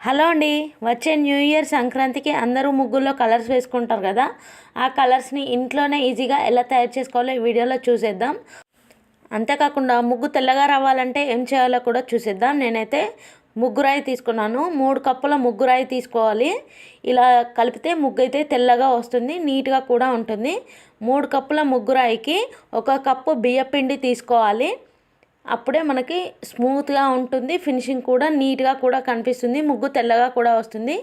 Hello అండి. వచ్చే new year సంక్రాంతికి అందరూ ముగ్గుల్లో కలర్స్ వేసుకుంటారు కదా? ఆ కలర్స్ని ఇంట్లోనే ఈజీగా ఎలా తయారు చేసుకోవాలో ఈ వీడియోలో చూసేద్దాం. అంతేకాకుండా ముగ్గు తెల్లగా రావాలంటే ఏం చేయాలో కూడా చూసేద్దాం. నేనైతే ముగ్గురాయి తీసుకున్నాను. మూడు కప్పుల ముగ్గురాయి తీసుకోవాలి. ఇలా కలిపితే ముగ్గు అయితే తెల్లగా వస్తుంది నీట్గా కూడా ఉంటుంది. మూడు కప్పుల ముగ్గురాయికి ఒక కప్పు బియ్యపిండి తీసుకోవాలి. అప్పుడే మనకి స్మూత్గా ఉంటుంది ఫినిషింగ్ కూడా నీట్గా కూడా కనిపిస్తుంది ముగ్గు తెల్లగా కూడా వస్తుంది.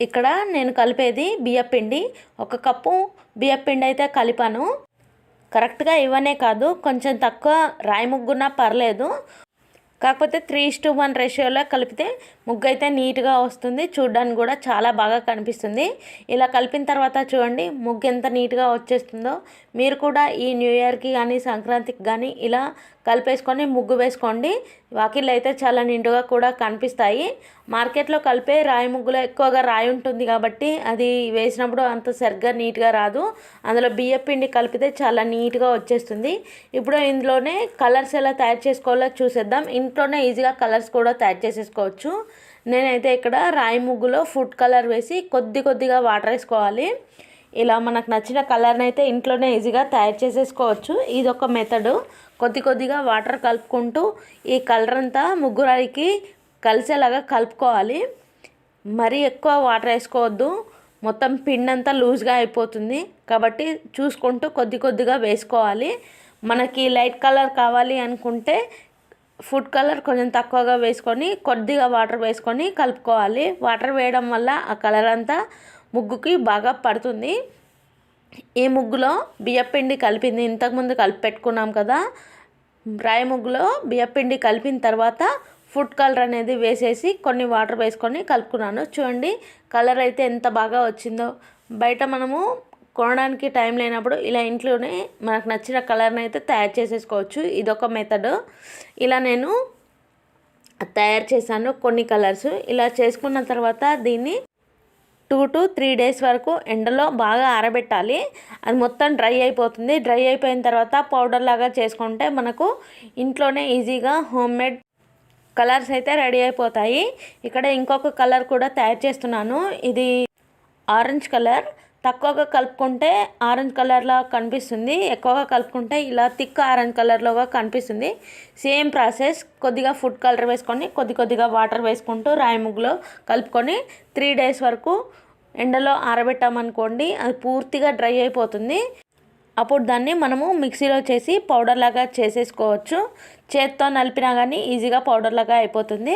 ఇక్కడ నేను కలిపేది బియ్యపిండి ఒక కప్పు బియ్యపిండి అయితే కలిపాను. కరెక్ట్గా ఇవనే కాదు కొంచెం తక్కువ రాయి ముగ్గున్నా పర్లేదు. కాకపోతే త్రీ టు వన్ రేషియోలో కలిపితే ముగ్గు అయితే నీట్గా వస్తుంది. చూడడానికి కూడా చాలా బాగా కనిపిస్తుంది. ఇలా కలిపిన తర్వాత చూడండి ముగ్గు ఎంత నీట్గా వచ్చేస్తుందో. మీరు కూడా ఈ న్యూ ఇయర్కి కానీ సంక్రాంతికి కానీ ఇలా కలిపేసుకొని ముగ్గు వేసుకోండి. వాకిళ్ళు అయితే చాలా నిండుగా కూడా కనిపిస్తాయి. మార్కెట్లో కలిపే రాయి ముగ్గులో ఎక్కువగా రాయి ఉంటుంది కాబట్టి అది వేసినప్పుడు అంత సరిగ్గా నీట్గా రాదు. అందులో బియ్యం పిండి కలిపితే చాలా నీట్గా వచ్చేస్తుంది. ఇప్పుడు ఇందులోనే కలర్స్ ఎలా తయారు చేసుకోవాలో చూసేద్దాం. ఇంట్లోనే ఈజీగా కలర్స్ కూడా తయారు చేసేసుకోవచ్చు. నేనైతే ఇక్కడ రాయి ముగ్గులో ఫుడ్ కలర్ వేసి కొద్ది కొద్దిగా వాటర్ వేసుకోవాలి. ఇలా మనకు నచ్చిన కలర్ని అయితే ఇంట్లోనే ఈజీగా తయారు చేసేసుకోవచ్చు. ఇది ఒక మెథడు. కొద్ది కొద్దిగా వాటర్ కలుపుకుంటూ ఈ కలర్ అంతా ముగ్గురాయికి కలిసేలాగా కలుపుకోవాలి. మరీ ఎక్కువ వాటర్ వేసుకోవద్దు. మొత్తం పిండి అంతా లూజ్గా అయిపోతుంది. కాబట్టి చూసుకుంటూ కొద్ది కొద్దిగా వేసుకోవాలి. మనకి లైట్ కలర్ కావాలి అనుకుంటే ఫుడ్ కలర్ కొంచెం తక్కువగా వేసుకొని కొద్దిగా వాటర్ వేసుకొని కలుపుకోవాలి. వాటర్ వేయడం వల్ల ఆ కలర్ అంతా ముగ్గుకి బాగా పడుతుంది. ఈ ముగ్గులో బియ్యపిండి కలిపింది. ఇంతకుముందు కలిపి పెట్టుకున్నాం కదా. రాయి ముగ్గులో బియ్యపిండి కలిపిన తర్వాత ఫుడ్ కలర్ అనేది వేసేసి కొన్ని వాటర్ వేసుకొని కలుపుకున్నాను. చూడండి కలర్ అయితే ఎంత బాగా వచ్చిందో. బయట మనము కొనడానికి టైం లేనప్పుడు ఇలా ఇంట్లోనే మనకు నచ్చిన కలర్ని అయితే తయారు చేసేసుకోవచ్చు. ఇదొక మెథడ్ ఇలా నేను తయారు చేశాను కొన్ని కలర్స్ ఇలా చేసుకున్న తర్వాత దీన్ని టూ టు త్రీ డేస్ వరకు ఎండలో బాగా ఆరబెట్టాలి. అది మొత్తం డ్రై అయిపోతుంది. డ్రై అయిపోయిన తర్వాత పౌడర్ లాగా చేసుకుంటే మనకు ఇంట్లోనే ఈజీగా హోమ్ మేడ్ కలర్స్ అయితే రెడీ అయిపోతాయి. ఇక్కడ ఇంకొక కలర్ కూడా తయారు చేస్తున్నాను. ఇది ఆరెంజ్ కలర్ తక్కువగా కలుపుకుంటే ఆరెంజ్ కలర్లా కనిపిస్తుంది. ఎక్కువగా కలుపుకుంటే ఇలా థిక్ ఆరెంజ్ కలర్లోగా కనిపిస్తుంది. సేమ్ ప్రాసెస్ కొద్దిగా ఫుడ్ కలర్ వేసుకొని కొద్ది కొద్దిగా వాటర్ వేసుకుంటూ రాయి ముగ్గులో కలుపుకొని త్రీ డేస్ వరకు ఎండలో ఆరబెట్టామనుకోండి అది పూర్తిగా డ్రై అయిపోతుంది. అప్పుడు దాన్ని మనము మిక్సీలో చేసి పౌడర్ లాగా చేసేసుకోవచ్చు. చేత్తో నలిపినా కానీ ఈజీగా పౌడర్ లాగా అయిపోతుంది.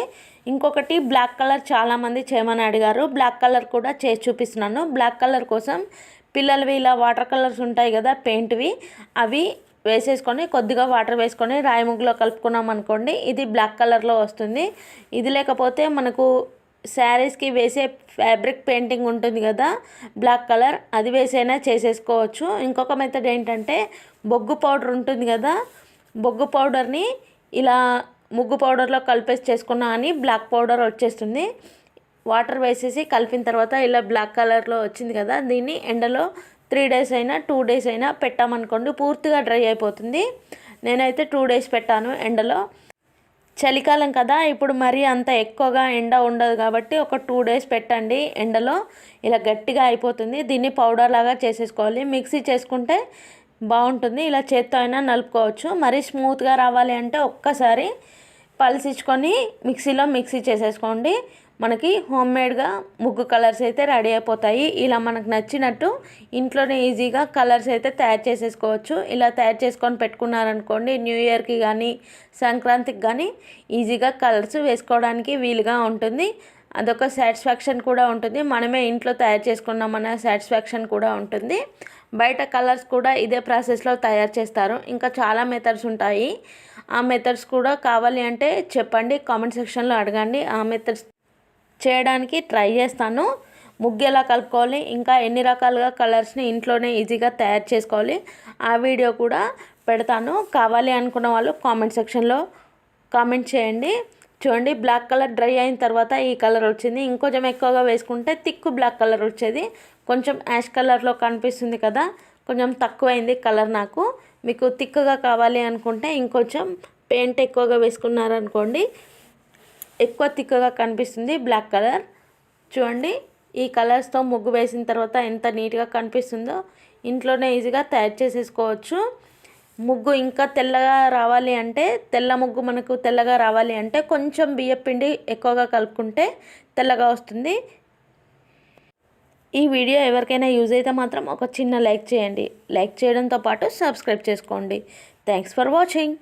ఇంకొకటి బ్లాక్ కలర్ చాలామంది చేయమని అడిగారు. బ్లాక్ కలర్ కూడా చేసి చూపిస్తున్నాను. బ్లాక్ కలర్ కోసం పిల్లలవి ఇలా వాటర్ కలర్స్ ఉంటాయి కదా పెయింట్వి అవి వేసేసుకొని కొద్దిగా వాటర్ వేసుకొని రాయి ముగ్గులో కలుపుకున్నాం అనుకోండి ఇది బ్లాక్ కలర్లో వస్తుంది. ఇది లేకపోతే మనకు శారీస్కి వేసే ఫ్యాబ్రిక్ పెయింటింగ్ ఉంటుంది కదా బ్లాక్ కలర్ అది వేసైనా చేసేసుకోవచ్చు. ఇంకొక మెథడ్ ఏంటంటే బొగ్గు పౌడర్ ఉంటుంది కదా బొగ్గు పౌడర్ని ఇలా ముగ్గు పౌడర్లో కలిపేసి చేసుకున్నా అని బ్లాక్ పౌడర్ వచ్చేస్తుంది. వాటర్ వేసేసి కలిపిన తర్వాత ఇలా బ్లాక్ కలర్లో వచ్చింది కదా దీన్ని ఎండలో త్రీ డేస్ అయినా టూ డేస్ అయినా పెట్టామనుకోండి పూర్తిగా డ్రై అయిపోతుంది. నేనైతే టూ డేస్ పెట్టాను ఎండలో. చలికాలం కదా ఇప్పుడు మరీ అంత ఎక్కువగా ఎండ ఉండదు కాబట్టి ఒక టూ డేస్ పెట్టండి ఎండలో. ఇలా గట్టిగా అయిపోతుంది. దీన్ని పౌడర్ లాగా చేసేసుకోవాలి. మిక్సీ చేసుకుంటే బాగుంటుంది. ఇలా చేత్తో అయినా నలుపుకోవచ్చు. మరీ స్మూత్గా రావాలి అంటే ఒక్కసారి పలిసించుకొని మిక్సీలో మిక్సీ చేసేసుకోండి. మనకి హోమ్ మేడ్గా ముగ్గు కలర్స్ అయితే రెడీ అయిపోతాయి. ఇలా మనకు నచ్చినట్టు ఇంట్లోనే ఈజీగా కలర్స్ అయితే తయారు చేసేసుకోవచ్చు. ఇలా తయారు చేసుకొని పెట్టుకున్నారనుకోండి న్యూ ఇయర్కి కానీ సంక్రాంతికి కానీ ఈజీగా కలర్స్ వేసుకోవడానికి వీలుగా ఉంటుంది. అదొక సాటిస్ఫాక్షన్ కూడా ఉంటుంది. మనమే ఇంట్లో తయారు చేసుకున్నామన్న సాటిస్ఫాక్షన్ కూడా ఉంటుంది. బయట కలర్స్ కూడా ఇదే ప్రాసెస్లో తయారు చేస్తారు. ఇంకా చాలా మెథడ్స్ ఉంటాయి. ఆ మెథడ్స్ కూడా కావాలి అంటే చెప్పండి కామెంట్ సెక్షన్లో అడగండి. ఆ మెథడ్స్ చేయడానికి ట్రై చేస్తాను. ముగ్గు ఎలా కలుపుకోవాలి. ఇంకా ఎన్ని రకాలుగా కలర్స్ని ఇంట్లోనే ఈజీగా తయారు చేసుకోవాలి. ఆ వీడియో కూడా పెడతాను. కావాలి అనుకున్న వాళ్ళు కామెంట్ సెక్షన్లో కామెంట్ చేయండి. చూడండి బ్లాక్ కలర్ డ్రై అయిన తర్వాత ఈ కలర్ వచ్చింది. ఇంకొంచెం ఎక్కువగా వేసుకుంటే థిక్ బ్లాక్ కలర్ వచ్చేది. కొంచెం యాష్ కలర్లో కనిపిస్తుంది కదా కొంచెం తక్కువైంది కలర్ నాకు. మీకు తిక్కుగా కావాలి అనుకుంటే ఇంకొంచెం పెయింట్ ఎక్కువగా వేసుకున్నారనుకోండి ఎక్కువ తిక్కగా కనిపిస్తుంది బ్లాక్ కలర్ చూడండి ఈ కలర్స్తో ముగ్గు వేసిన తర్వాత ఎంత నీట్గా కనిపిస్తుందో ఇంట్లోనే ఈజీగా తయారు చేసేసుకోవచ్చు. ముగ్గు ఇంకా తెల్లగా రావాలి అంటే తెల్ల ముగ్గు మనకు తెల్లగా రావాలి అంటే కొంచెం బియ్యం పిండి ఎక్కువగా కలుపుకుంటే తెల్లగా వస్తుంది. ఈ వీడియో ఎవరికైనా యూజ్ అయితే మాత్రం ఒక చిన్న లైక్ చేయండి. లైక్ చేయడంతో పాటు సబ్స్క్రైబ్ చేసుకోండి. Thanks for watching